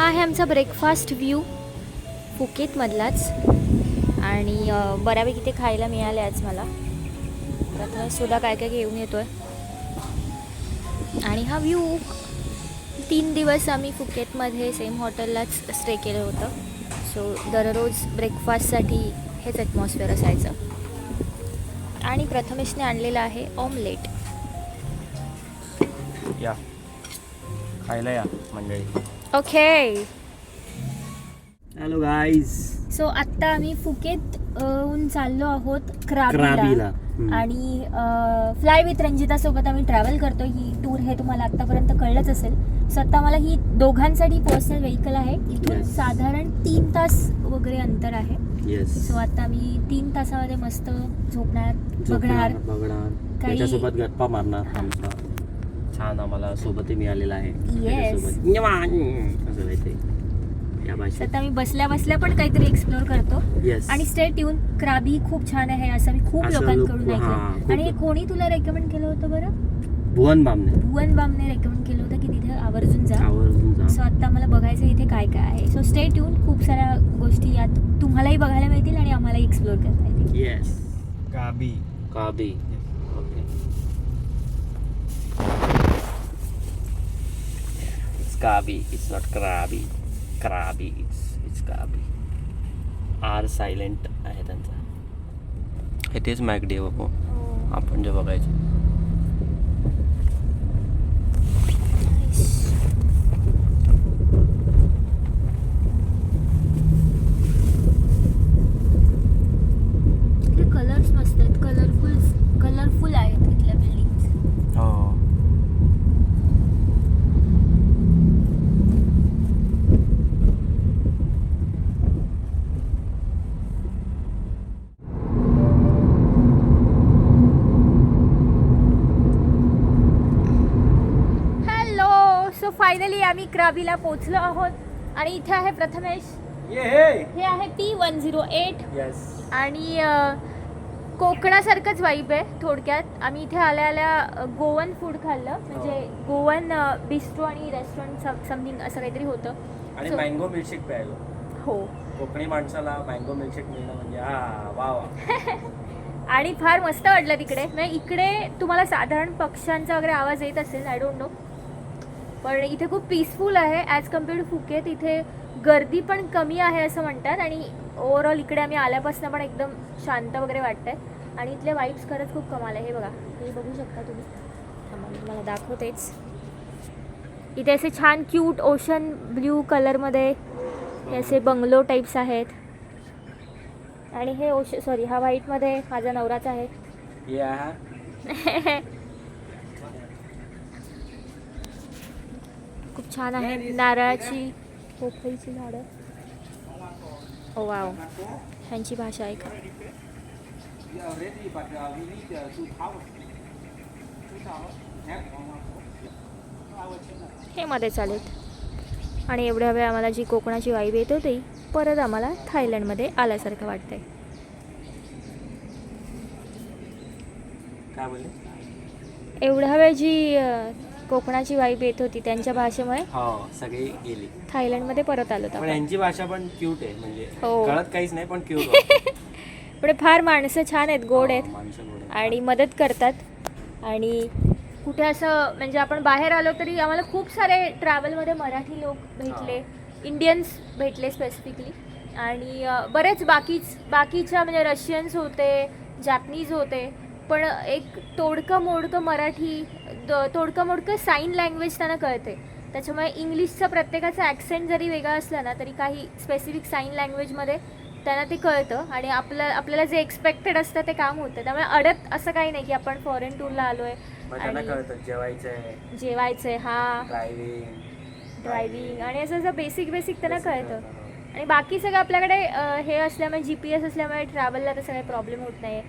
हा आहे आमचा ब्रेकफास्ट व्ह्यू फुकेतमधलाच. आणि बऱ्यापैकी ते खायला मिळाले आज मला. आता सुद्धा काय काय घेऊन येतो आहे आणि हा व्ह्यू तीन दिवस आम्ही फुकेतमध्ये सेम हॉटेललाच स्टे केलं होतं. सो दररोज ब्रेकफास्टसाठी हेच ॲटमॉस्फिअर असायचं. आणि प्रथमेशने आणलेलं आहे ऑमलेट या. खायला या मंडळी. ओके हॅलो गाईज सो आत्ता आम्ही फुकेत हून चाललो आहोत क्राबीला. आणि फ्लाय विथ रंजिता सोबत आम्ही ट्रॅव्हल करतो. ही टूर हे तुम्हाला आतापर्यंत कळलंच असेल. सो आता मला ही दोघांसाठी पर्सनल व्हेकल आहे. इथून Yes. साधारण तीन तास वगैरे अंतर आहे. येस सो आता आम्ही तीन तासामध्ये मस्त झोपणार बघणार. बघणार. काही- गप्पा मारणार हा. छान आम्हाला सोबतही मिळालेला आहे. Yes. त्याच्यासोबत निवांत असं काहीतरी. या सो भाषेत. आता मी बसल्या बसल्या पण काहीतरी एक्सप्लोर करतो. येस आणि स्टेट येऊन क्राबी खूप छान आहे असं मी खूप असं लोकांकडून लोक- ऐकलं. आणि हे लोक- कोणी तुला रेकमेंड केलं होतं बरं? भुवन बामने. भुवन बामने रेकमेंड केलं होतं की तिथे आवर्जून जा. आवर्जून जा. सो आता मला बघायचं इथे काय काय आहे. सो स्टे ट्यून खूप साऱ्या गोष्टी यात तुम्हालाही बघायला मिळतील आणि आम्हालाही एक्सप्लोर करता येतील. Yes Gabi. Kabi okay Kabi. It's not Krabi. Krabi. It's it's Kabi. R silent आहे त्यांचा हे तेच मॅगडी आहे बाबू आपण जे बघायचो इथले कलर्स मस्त आहेत कलरफुल कलरफुल आहेत इथल्या बिल्डिंग हो हॅलो सो क्राबीला पोहोचलो आहोत. आणि इथे आहे प्रथमेश. ये हे. हे आहे पी वन झिरो एट. आणि अ, कोकणासारखंच वाईब आहे थोडक्यात. आम्ही इथे आल्या आल्या अ, गोवन फूड खाल्लं. म्हणजे गोवन बिस्ट्रो आणि रेस्टॉरंट समथिंग असं काहीतरी होतं. आणि So- मँगो मिल्कशेक प्यायलो. हो. कोकणी माणसाला मँगो मिल्कशेक मिळणं म्हणजे हा वा वा आणि फार मस्त वाटलं तिकडे. म्हणजे इकडे तुम्हाला साधारण पक्ष्यांचा वगैरे आवाज येत असेल आय डोंट नो पण इथे खूप पीसफुल आहे. ॲज कम्पेअर्ड टू फुकेत इथे गर्दी पण कमी आहे असं म्हणतात. आणि ओव्हरऑल इकडे आम्ही आल्यापासून पण एकदम शांत वगैरे वाटतंय. आणि इथले वाईब्स खरंच खूप कमाल आहे. हे बघा. हे बघू शकता तुम्ही. थांबा, मी तुम्हाला दाखवतेच. इथे असे छान क्यूट ओशन ब्ल्यू कलरमध्ये हे असे बंगलो टाईप्स आहेत. आणि हे ओश सॉरी हा व्हाईटमध्ये माझा नवराच आहे हे आहे खूप छान आहे. नारळाची पोफळीची झाडं. ओ वाव ह्यांची भाषा आहे का हे मध्ये चालेल. आणि एवढ्या वेळ आम्हाला जी कोकणाची वाईब येत होती परत आम्हाला थायलंडमध्ये आल्यासारखं वाटतंय. एवढ्या वेळ जी कोकणाची वाईब येत होती त्यांच्या भाषेमुळे? हो सगळी गेली. थायलंडमध्ये परत आलो पण आपण. यांची भाषा पण क्यूट आहे म्हणजे हो. कळत काहीच नाही पण क्यूट पण फार माणसं छान आहेत गोड आहेत. माणसं गोड आहेत. आणि मदत करतात. आणि कुठे असं म्हणजे आपण बाहेर आलो तरी आम्हाला खूप सारे ट्रॅव्हलमध्ये मराठी लोक भेटले इंडियन्स भेटले स्पेसिफिकली आणि अ, बरेच बाकीच बाकीच्या म्हणजे रशियन्स होते जॅपनीज होते पण एक तोडकं मोडकं मराठी तोडकं मोडकं साईन लँग्वेज त्यांना कळते त्याच्यामुळे इंग्लिशचं प्रत्येकाचं ॲक्सेंट जरी वेगळं असलं ना तरी काही स्पेसिफिक साईन लँग्वेजमध्ये त्यांना ते कळतं आणि आपलं आपल्याला जे एक्सपेक्टेड असतं ते काम होतं. त्यामुळे अडत असं काही नाही की आपण फॉरेन टूरला आलो त्यांना आणि जेवायचंय. जेवायचं आहे हा ड्रायव्हिंग आणि असं असं बेसिक बेसिक त्यांना कळतं. आणि बाकी सगळं आपल्याकडे हे असल्यामुळे जी पी एस असल्यामुळे ट्रॅव्हलला तसं काही प्रॉब्लेम होत नाही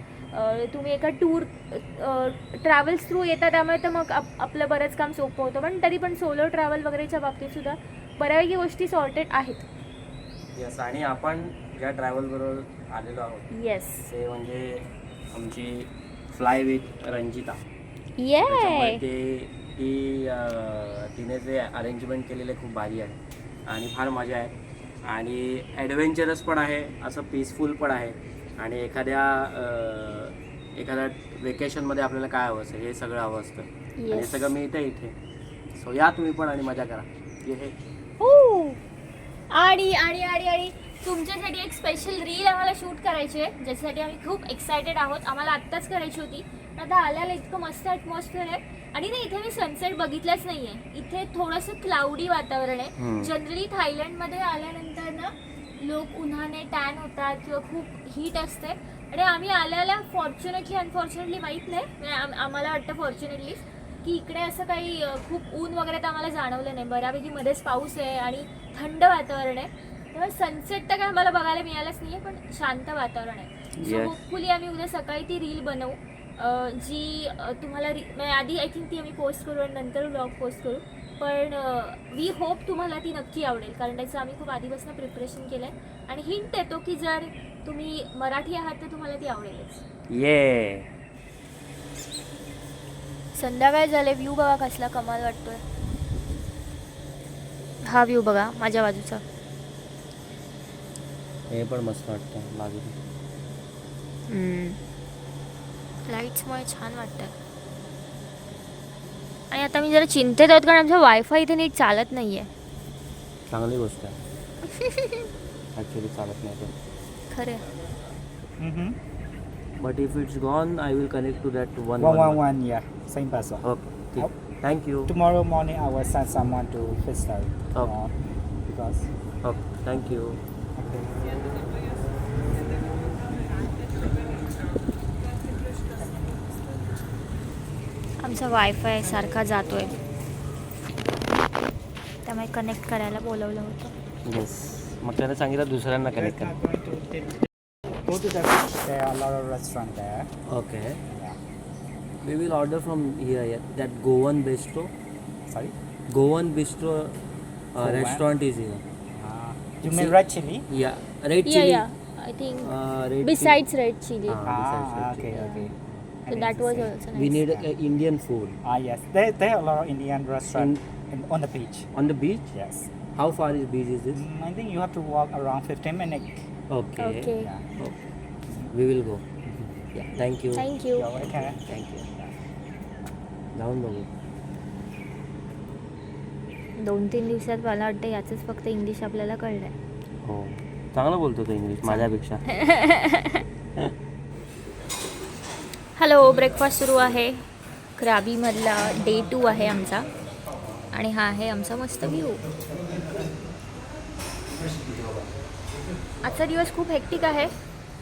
तुम्ही एका टूर ट्रॅव्हल्स थ्रू येता त्यामुळे तर मग आप आपलं बरंच काम सोपं होतं. पण तरी पण सोलो ट्रॅव्हल वगैरेच्या बाबतीत सुद्धा बऱ्यापैकी गोष्टी सॉर्टेड आहेत. येस आणि आपण ज्या ट्रॅव्हल बरोबर आलेलो आहोत येस ते म्हणजे आमची फ्लाय विथ रंजिता ये ते तिने जे अरेंजमेंट केलेले खूप भारी आहे आणि फार मजा आहे. आणि ॲडव्हेंचरस पण आहे असं पीसफुल पण आहे. आणि एखाद्या एखाद्या वेकेशनमध्ये आपल्याला काय हवं असतं? हे सगळं हवं असतं. आणि हे. सगळं मिळतं इथे. सो या तुम्ही पण आणि मजा करा. ये हे. आणि आणि आणि आणि तुमच्यासाठी एक स्पेशल रील आम्हाला शूट करायची आहे ज्याच्यासाठी आम्ही खूप एक्सायटेड आहोत. आम्हाला आत्ताच करायची होती. आता आल्याला इतकं मस्त ॲटमॉस्फिअर आहे. आणि ना इथे मी सनसेट बघितलाच नाही आहे इथे थोडंसं क्लाउडी वातावरण आहे. जनरली थायलंडमध्ये आल्यानंतर ना लोक उन्हाने टॅन होतात किंवा खूप हीट असते. आणि आम्ही आल्याला फॉर्च्युनेटली अनफॉर्च्युनेटली माहीत नाही. म्हणजे आम- आम्हाला वाटतं फॉर्च्युनेटली की इकडे असं काही खूप ऊन वगैरे तर आम्हाला जाणवलं नाही. बऱ्यापैकी मध्येच पाऊस आहे आणि थंड वातावरण आहे. तेव्हा सनसेट तर काय आम्हाला बघायला मिळालंच नाही आहे पण शांत वातावरण आहे. सो. होपफुली आम्ही उद्या सकाळी ती रील बनवू. जी तुम्हाला री म्हणजे आधी आय थिंक ती आम्ही पोस्ट करू आणि नंतर ब्लॉग पोस्ट करू. पण वी होप तुम्हाला ती नक्की आवडेल. कारण त्याचं आम्ही खूप आधीपासून प्रिपरेशन केलं आहे आणि हिंट देतो की जर तुम्ही मराठी आहात तर तुम्हाला ती आवडेलच. ये संध्याकाळ झाले व्ह्यू बघा कसला कमाल वाटतोय. हा व्ह्यू बघा माझ्या बाजूचा. हे पण मस्त वाटतं बाजूला लाईट्समुळे छान वाटतं आणि आता मी जरा चिंतेत आहोत कारण आमचा वायफाय इथे नीट चालत नाही आहे चांगली गोष्ट आहे. ॲक्च्युली चालत नाही ते खरे. But if it's gone I will connect to that one One one one, yeah, same person. Okay thank you Tomorrow morning, I will send someone to fix that. Okay. uh, because okay thank you आमचा wifi सारखा जातोय त्यामुळे connect करायला बोलवलं होतं yes मग त्याने सांगितलं दुसऱ्यांना कनेक्ट करा going to take- go to the beach. There are a lot of restaurants there. Okay Yeah. We will order from here that Goan bistro Sorry. Goan bistro Goan? Restaurant is here Uh, you mean See- red chili? या red या chili या I think red besides red chili Ah. Ah, Ah, besides red okay, chili. okay. So I that didn't was see. also we nice. Need Indian food Ah, yes. There, there are a lot of Indian restaurants in, on the beach. On the beach Yes. How far is beach is this Mm, I think you have to walk around 15 minutes. Okay Okay. Yeah. We will go thank you thank you You're welcome. Thank you जाऊन बघू दोन तीन दिवसात मला वाटतं याचंच फक्त English आपल्याला कळलंय हो चांगलं बोलतो तो इंग्लिश माझ्यापेक्षा हॅलो ब्रेकफास्ट सुरू आहे. क्राबीमधला डे टू आहे आमचा. आणि हा आहे आमचा मस्त व्ह्यू आजचा दिवस खूप हेक्टिक आहे.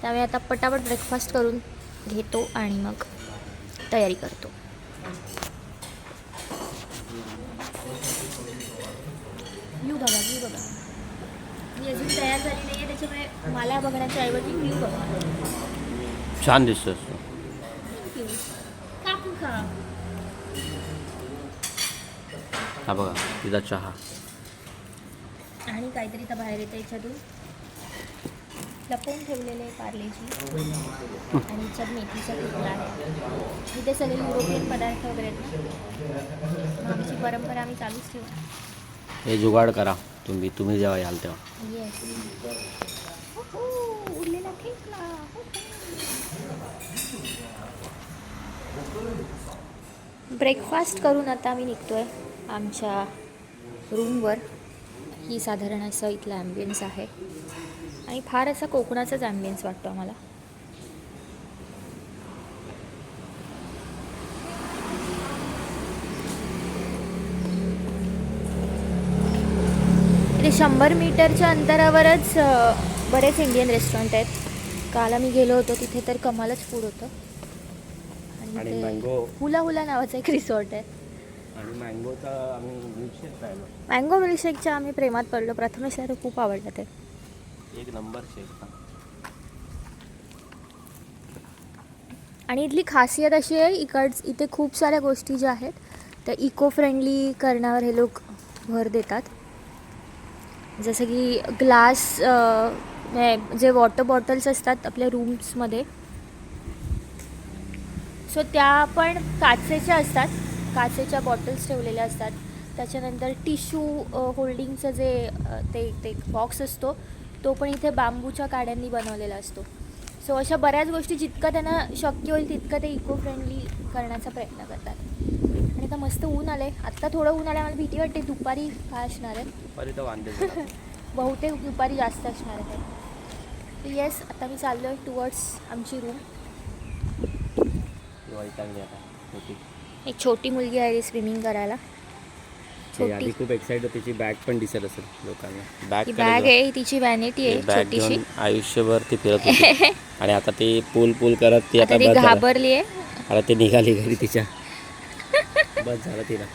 त्यामुळे आता पटापट ब्रेकफास्ट करून घेतो आणि मग तयारी करतो. व्ह्यू बघा व्ह्यू बघा. मी अजून तयार झाली नाही आहे त्याच्यामुळे मला बघण्याच्या ऐवजी व्ह्यू बघा. छान दिसतोस तो Thank you. काकू खा हा बघा तिचा चहा. आणि काहीतरी तर बाहेर येतं याच्यातून लपवून ठेवलेले पार्लेजी आणि याच्यात मेथीचा तुकडा आहे. इथे सगळे युरोपियन पदार्थ वगैरे आहेत ना? आमची परंपरा आम्ही चालूच ठेवू. हे जुगाड करा तुम्ही तुम्ही जेव्हा याल तेव्हा. येस उरलेला फेकला ब्रेकफास्ट करून आता आम्ही निघतोय. आमच्या रूमवर ही साधारण असं इथलं ॲम्बियन्स आहे. आणि फार असा कोकणाचाच ॲम्बियन्स वाटतो आम्हाला. इथे शंभर मीटरच्या अंतरावरच बरेच इंडियन रेस्टॉरंट आहेत. काल आम्ही गेलो होतो तिथे तर कमालच फूड होतं. आणि. हुला हुला नावाचं एक रिसॉर्ट आहे. आणि मँगोचा आम्ही मिल्कशेक मँगो मिल्कशेकच्या आम्ही प्रेमात पडलो. प्रथमेशला तर खूप आवडलं ते. एक नंबर शेक आणि इथली खासियत अशी आहे इकड इथे खूप साऱ्या गोष्टी ज्या आहेत त्या इको फ्रेंडली करण्यावर हे लोक भर देतात. जसं की ग्लास जे वॉटर बॉटल्स असतात आपल्या रूम्समध्ये सो त्या पण काचेच्या असतात. काचेच्या बॉटल्स ठेवलेल्या असतात. त्याच्यानंतर टिश्यू होल्डिंगचं जे ते ते बॉक्स असतो तो पण इथे बांबूच्या काड्यांनी बनवलेला असतो. सो अशा बऱ्याच गोष्टी जितकं त्यांना शक्य होईल तितकं ते इको फ्रेंडली करण्याचा प्रयत्न करतात. आणि आता मस्त ऊन आले आत्ता थोडं ऊन आलं मला भीती वाटते. दुपारी काय असणार आहे? बहुतेक दुपारी जास्त असणार आहे. येस आता मी चाललो आहे टुवर्ड्स आमची रूम एक छोटी मुलगी आहे स्विमिंग करायला. ते छोटी. आधी खूप एक्साइटेड तिची बॅग पण दिसत असेल लोकांना. बॅग बॅग आहे ही तिची व्हॅनिटी आहे बॅग छोटीशी. घेऊन आयुष्यभर ती फिरत होती. आणि आता ती पूल पूल करत ती आता आता ती बस झालं. घाबरली आहे. आता ती निघाली घरी तिच्या. बस झालं तिला.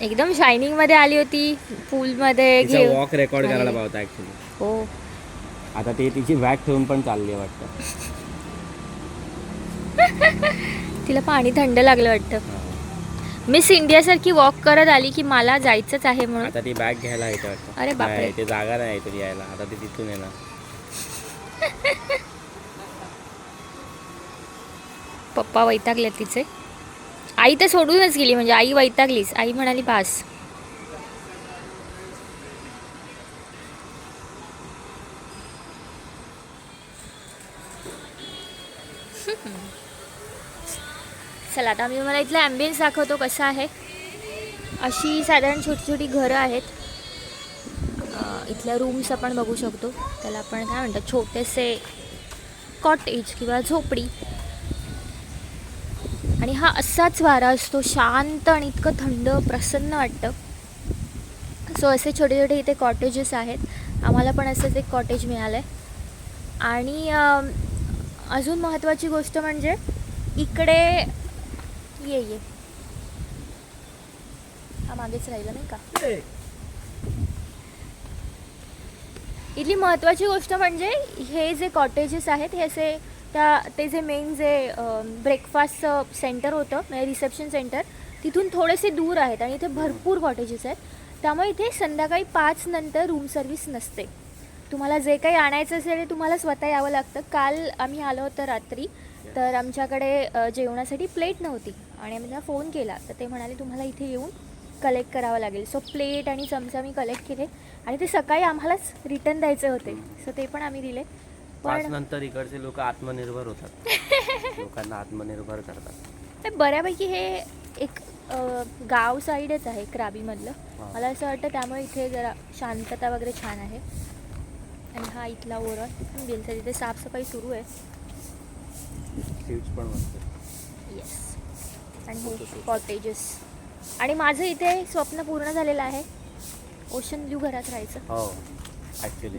एकदम शायनिंगमध्ये आली होती पूल मध्ये तिचा घेऊन. वॉक रेकॉर्ड करायला आलेली. पाहता ऍक्च्युली हो. आता ती तिची बॅग ठेवून पण चालली आहे वाटतं. तिला पाणी थंड लागलं वाटतं. मिस इंडिया सारखी वॉक करत आली की मला जायचंच आहे म्हणून. आता ती बॅग घ्यायला येते वाटतं. अरे बापरे. ते जागा नाही तरी यायला. आता ती तिथून येणार. पप्पा वैतागले तिचे. आई तर सोडूनच गेली म्हणजे आई वैतागलीच. आई म्हणाली पास चला आता मी मला इथला ॲम्बियन्स दाखवतो कसा आहे. अशी साधारण छोटी छोटी घरं आहेत. इथल्या रूम्स आपण बघू शकतो. त्याला आपण काय म्हणतात छोटेसे कॉटेज किंवा झोपडी. आणि हा असाच वारा असतो शांत आणि इतकं थंड प्रसन्न वाटतं. सो असे छोटे छोटे इथे कॉटेजेस आहेत. आम्हाला पण असंच एक कॉटेज मिळालं आहे आणि अजून महत्त्वाची गोष्ट म्हणजे इकडे ये ये। हा मागेच राहिला नाही का? इथली महत्त्वाची गोष्ट म्हणजे हे जे कॉटेजेस आहेत हे असे त्या ते जे मेन जे ब्रेकफास्टचं सेंटर होतं म्हणजे रिसेप्शन सेंटर तिथून थोडेसे दूर आहेत आणि इथे भरपूर कॉटेजेस आहेत. त्यामुळे इथे संध्याकाळी पाच नंतर रूम सर्व्हिस नसते. तुम्हाला जे काही आणायचं असेल ते तुम्हाला स्वतः यावं लागतं. काल आम्ही आलो होतो रात्री तर आमच्याकडे जेवणासाठी प्लेट नव्हती. आणि आम्ही त्यांना फोन केला. तर ते म्हणाले तुम्हाला इथे येऊन कलेक्ट करावं लागेल. सो प्लेट आणि चमचा मी कलेक्ट केले. आणि ते सकाळी आम्हालाच रिटर्न द्यायचे होते. सो ते पण आम्ही दिले. पण नंतर इकडचे लोक आत्मनिर्भर होतात. लोकांना आत्मनिर्भर करतात. ते बऱ्यापैकी हे एक गाव साईडच आहे क्राबीमधलं. मला असं वाटतं त्यामुळे इथे जरा शांतता वगैरे छान आहे. आणि हा इथला ओरळ बिलचा तिथे साफसफाई सुरू आहे. पण आणि हे कॉटेजेस आणि माझं इथे स्वप्न पूर्ण झालेलं आहे. ओशन ब्ल्यू घरात राहायचं. हो ॲक्च्युली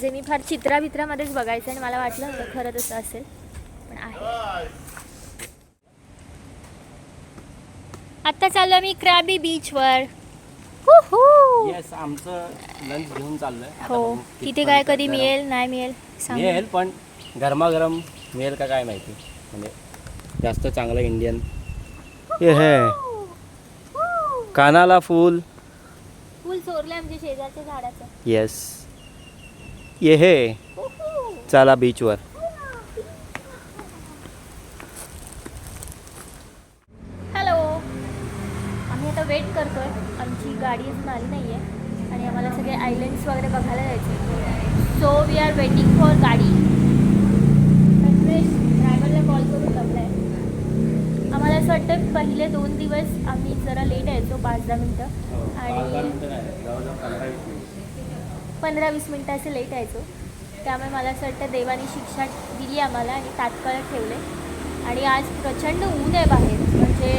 जे मी फार चित्राभित्रामध्येच बघायचं आणि मला वाटलं नव्हतं खरं तसं असेल पण आहे. आता चाललो मी क्राबी बीचवर येस आमचं लंच घेऊन चाललोय. आता हो बघू तिथे काय कधी मिळेल नाही मिळेल सांग. मिळेल पण गरमागरम मिळेल का काय माहिती. म्हणजे जास्त चांगलं इंडियन हे हे। कानाला फूल। फुल चोरलं आमच्या शेजारच्या झाडाचं. येस ये हे। चला बीचवर हॅलो आम्ही आता वेट करतोय. आमची गाडी अजून आली नाही आहे आणि आम्हाला सगळे आयलँड्स वगैरे बघायला जायचे so we are waiting for गाडी ड्रायव्हरला कॉल करून लावलाय आम्हाला असं वाटतं पहिले दोन दिवस आम्ही जरा लेट यायचो पाच दहा मिनटं. आणि पंधरा वीस मिनटं. असे लेट यायचो त्यामुळे मला असं वाटतं देवाने शिक्षा दिली आम्हाला आणि तात्काळ ठेवले. आणि आज प्रचंड ऊन आहे बाहेर म्हणजे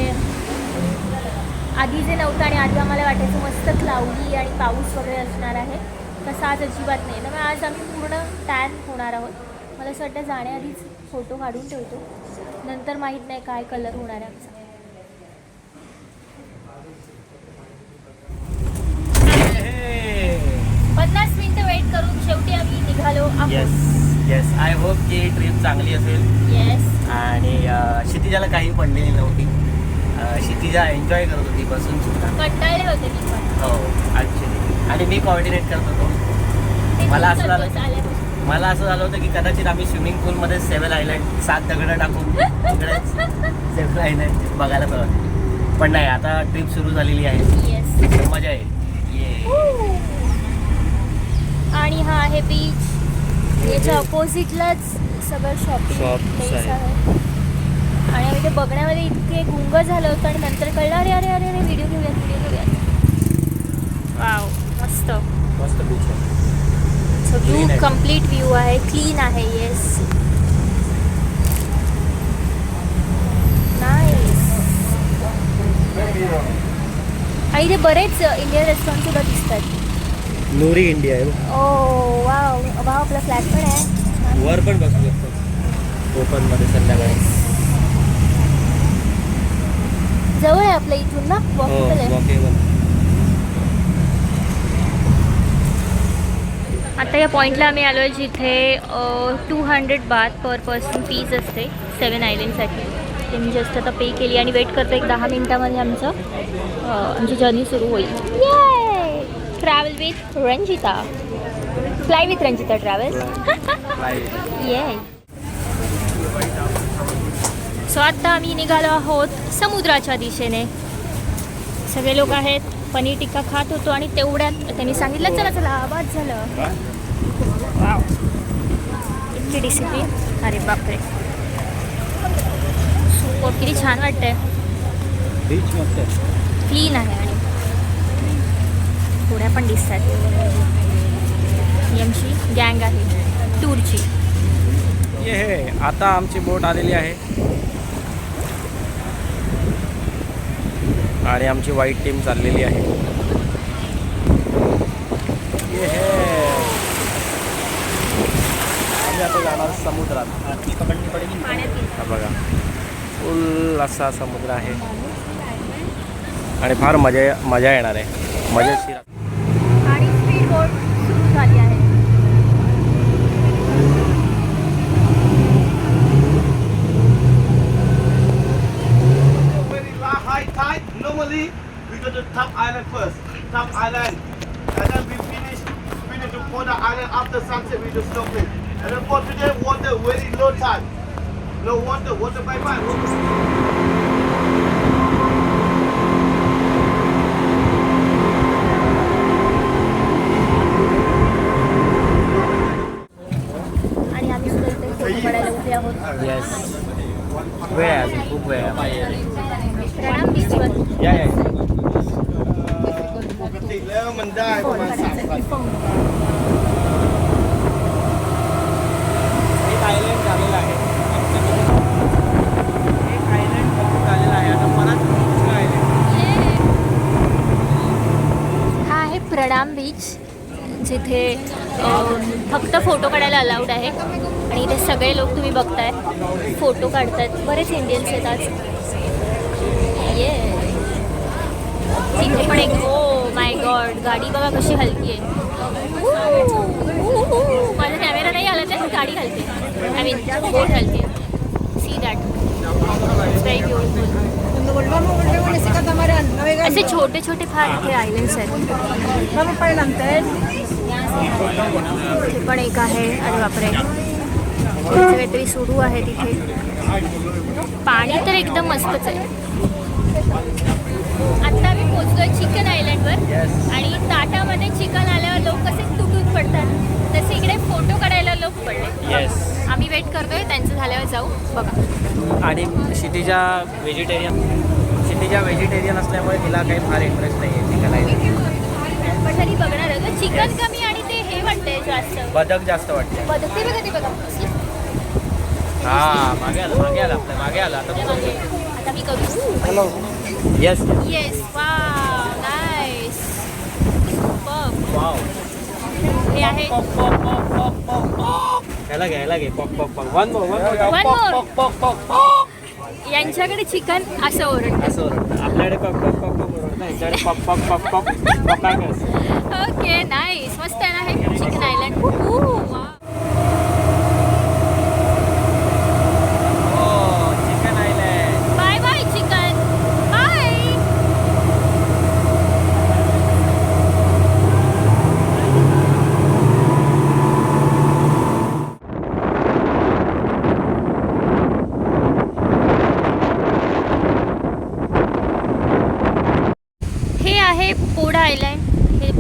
आधी जे नव्हतं आणि आधी आम्हाला वाटायचं मस्त क्लाउडी आणि पाऊस वगैरे असणार आहे. तसं आज अजिबात नाही. त्यामुळे आज आम्ही पूर्ण टॅन होणार आहोत. मला असं वाटतं जाण्याआधीच फोटो काढून ठेवतो. नंतर माहीत नाही काय कलर होणार आहे आमचा. पन्नास मिनिटं वेट करून शेवटी आम्ही निघालो. येस येस आय होप की ट्रिप चांगली असेल. येस आणि क्षितिजाला काही पडलेली नव्हती. क्षितिजा एन्जॉय करत होती बसून सुद्धा. कंटाळले होते मी पण. हो ॲक्च्युली आणि मी कॉर्डिनेट करत होतो. मला असं झालं. मला असं झालं होतं की कदाचित आम्ही स्विमिंग पूलमध्ये सेवन आयलँड सात दगडं टाकून तिकडेच सेवन आयलँड बघायला पाहिजे पण नाही आता ट्रिप सुरू झालेली आहे. येस मजा आहे ये आणि हा आहे बीच याच्या अपोजिटलाच सगळं शॉपिंग प्लेस. आहे. आणि आम्ही ते बघण्यामध्ये इतके गुंग झालं होतं आणि नंतर कळलं अरे अरे अरे अरे व्हिडिओ घेऊयात व्हिडिओ घेऊयात वाव मस्त मस्त बीच आहे आहे. कंप्लीट व्ह्यू आहे क्लीन आहे येस आणि इथे बरेच इंडियन रेस्टॉरंट सुद्धा दिसतात. नोरी इंडिया आहे ओ वाव. वाव आपला फ्लॅट पण आहे. वर पण बसू शकतो. कोकणमध्ये संध्याकाळी. जवळ आहे आपल्या इथून ना? हो वॉकेबल आहे. आता या पॉईंटला आम्ही आलो आहे जिथे two hundred baht per person fees असते सेवन आयलंडसाठी ते मी जस्ट आता पे केली आणि वेट करतो एक दहा मिनटामध्ये आमचं आमची जर्नी सुरू होईल. Travel with Ranjita fly with Ranjita travel ये सो आत्ता आम्ही निघालो आहोत समुद्राच्या दिशेने. सगळे लोक आहेत. पनीर टिक्का खात होतो आणि तेवढ्यात त्यांनी सांगितलं चला चला आवाज झालं. इतकी डिसिप्लिन अरे बापरे. सुपर किती छान वाटतंय. क्लीन आहे. आणि पुढ्या पण दिसत आहेत. ही आमची गँग आहे. टूरची. ये हे आता आमची बोट आलेली आहे. आणि आमची वाईट टीम चाललेली आहे. हे आम्ही आता जाणार समुद्रात. हा बघा. फुल असा समुद्र आहे. आणि फार मजा मजा येणार आहे. मजेशीर top island first. Top island. And then we finish finish to Port Island after sunset we just stop it. And then for today water very low tide. No water, water bye bye. Water. आणि आम्ही सुद्धा इथे photo काढायला उभे आहोत yes वेळ आहे अजून खूप वेळ आहे प्रणाम बीचवर या या ปกติแล้วมันได้ประมาณสามพัน एक आयलंड झालेलं आहे एक आयलंड बघून झालेलं आहे आता परत दुसरं आयलंड हा आहे प्रणाम बीच जिथे अम, फक्त फोटो काढायला अलाउड आहे आणि इथे सगळे लोक तुम्ही बघताय फोटो काढतात बरेच इंडियन्स येतात ये तिथे पण एक ओ माय गॉड गाडी बघा कशी हलकी आहे. माझा कॅमेरा नाही आला तर गाडी हलते आय मीन बोट हलते सी दॅट व्हेरी ब्युटिफुल असे छोटे छोटे फार इथे आयलंड्स आहेत. पण एक आहे. अरे बापरे. काहीतरी सुरू आहे तिथे. पाणी तर एकदम मस्तच आहे. आत्ता पोचलोय चिकन आयलंडवर. आणि ताटामध्ये चिकन आल्यावर लोक कसे तुटून पडतात. तसे इकडे फोटो काढायला लोक पडले. येस आम्ही वेट करतोय त्यांचं झाल्यावर जाऊ. बघा. आणि क्षितिजा व्हेजिटेरियन क्षितिजा व्हेजिटेरियन असल्यामुळे तिला काही फार इंटरेस्ट नाही आहे चिकन आयलंड. पण तरी बघणार आहे. चिकन कमी आणि ते हे वाटतंय जास्त. बदक जास्त वाटते बघ ते बघा ते बघा. हा मागे आलं मागे आलं आपलं मागे आलं. आता तू आता मी करू hello yes yes wow nice wow हे आहे ह्याला घे ह्याला घे पॉक पॉक pock one more one One more more. पॉक पॉक पॉक पॉक यांच्याकडे चिकन असं ओरडतं असं ओरडतं आपल्याकडे पॉक पॉक पॉक पॉक ओरडतं ह्यांच्याकडे पॉक पॉक पॉक पॉक पॉकाकस ओके नाईस मस्त आहे ना हे चिकन आयलंड हो chicken island bye bye chicken bye आहे पोडा आयलँड हे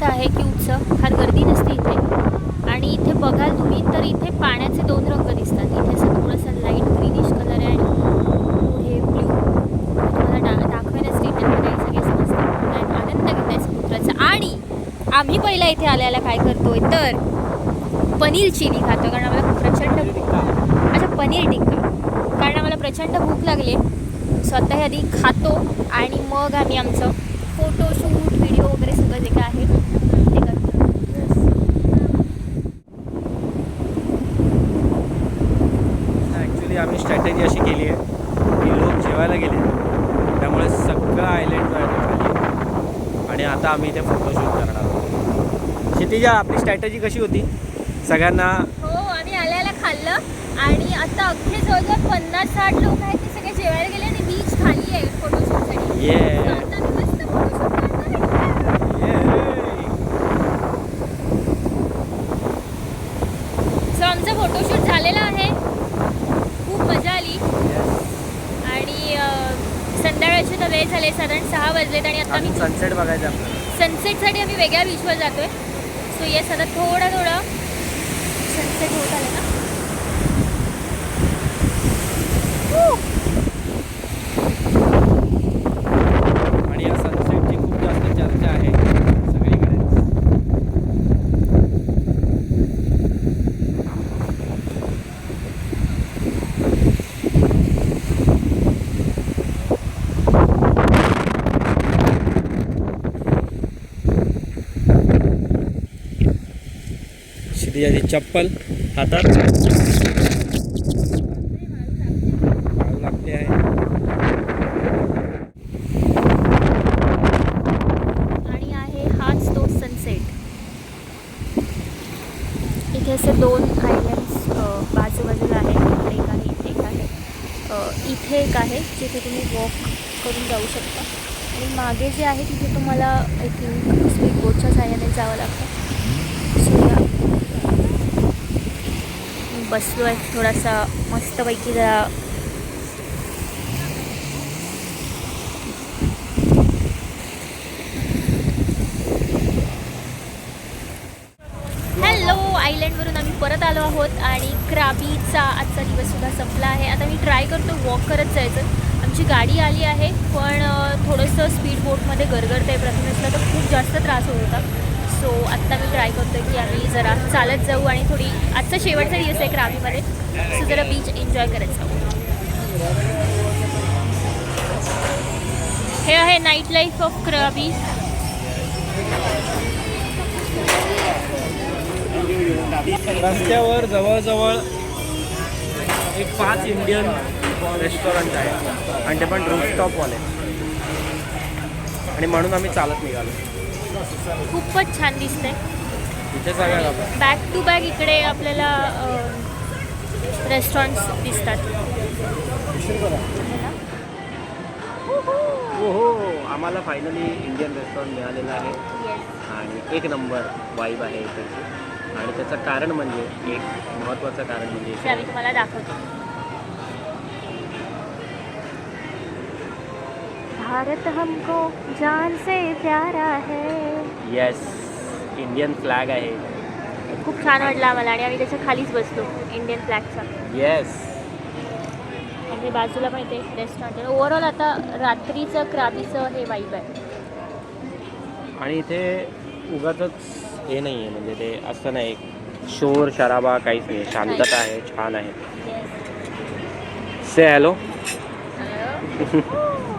छोटंसं आहे क्यूटचं फार गर्दी नसते इथे. आणि इथे बघाल तुम्ही तर इथे पाण्याचे दोन रंग दिसतात. इथे असं थोडंसं लाइट ग्रीनिश कलर आहे आणि पुढे ब्ल्यू तुम्हाला डा दाखवेनच डिटेलमध्ये सगळे समजते आणि आनंद घेताय समुद्राचा. आणि आम्ही पहिला इथे आल्याला काय करतोय? तर पनीर चिली खातो कारण आम्हाला प्रचंड अच्छा पनीर टिक्का. कारण आम्हाला प्रचंड भूक लागली. स्वतः आधी खातो आणि मग आम्ही आमचं वगैरे सगळं जे काय आहे ते करतो. ॲक्च्युली आम्ही स्ट्रॅटेजी अशी केली आहे की लोक जेवायला गेले त्यामुळे सगळं आयलँड जो आहे तो खाली. आणि आता आम्ही इथे फोटोशूट करणार आहोत. क्षितिजा आपली स्ट्रॅटेजी कशी होती? सगळ्यांना हो आम्ही आल्याला खाल्लं आणि आता अख्खे जवळजवळ पन्नास साठ लोक आहेत ते सगळे जेवायला गेले आणि बीच खाली आहे फोटोशूटसाठी ये आता आम्ही मस्त photoshoot करणार आहे. सो आमचं फोटोशूट झालेलं आहे खूप मजा आली आणि अं, संध्याकाळची तर वेळ झाले साधारण सहा वाजलेत आणि आता आम्ही मी सनसेट बघायचं सनसेटसाठी आम्ही वेगळ्या बीचवर जातोय. सो येस आता थोडं थोडं सनसेट होत आलं ना Woo! आणि या सनसेटची खूप जास्त चर्चा आहे सगळीकडे क्षितिजाची चप्पल हातात. लागते आहे. आणि आहे हाच तो सनसेट इथे असे दोन आयलंड्स बाजूबाजूला आहे एक आहे इथे एक आहे. इथे एक आहे जिथे तुम्ही वॉक करून जाऊ शकता. आणि मागे जे आहे तिथे तुम्हाला आय थिंक स्पीड बोटच्या साह्याने जावं लागतं सो या बसलो आहे थोडासा मस्तपैकी जरा. हॅलो आयलँडवरून आम्ही परत आलो आहोत आणि क्राबीचा आजचा दिवस सुद्धा संपला आहे. आता मी ट्राय करतो वॉक करत जायचं. आमची गाडी आली आहे पण थोडंसं स्पीड बोटमध्ये गरगरत आहे प्रथमेशला तर खूप जास्त त्रास होत होता. सो आत्ता मी ट्राय करतो की आम्ही जरा चालत जाऊ आणि थोडी आजचा शेवटचा दिवस आहे क्रावीमध्ये सो जरा बीच एन्जॉय करत जाऊ. हे आहे नाईट लाईफ ऑफ क्रावी रस्त्यावर जवळजवळ एक पाच इंडियन रेस्टॉरंट आहे आणि ते पण रूफटॉपवाले आणि म्हणून आम्ही चालत निघालो. खूपच छान दिसतंय. बॅक टू बॅक इकडे आपल्याला रेस्टॉरंट्स दिसतात. हो हो आम्हाला फायनली इंडियन रेस्टॉरंट मिळालेलं आहे. आणि एक नंबर वाईब आहे इकडची. आणि त्याचं कारण म्हणजे एक महत्त्वाचं कारण म्हणजे आम्ही तुम्हाला दाखवतो. भारत हमको जान से प्यारा है। येस इंडियन फ्लॅग आहे. खूप छान वाटलं आम्हाला आणि आम्ही त्याच्या खालीच बसलो इंडियन फ्लॅगचा येस आणि बाजूला पण इथे रेस्टॉरंट आहे. ओव्हरऑल आता रात्रीचं क्राबीचं हे वाईब आहे. आणि इथे उगाच हे नाही आहे म्हणजे ते असं नाही. शोर शराबा काहीच नाही. शांतता आहे छान आहे. से हॅलो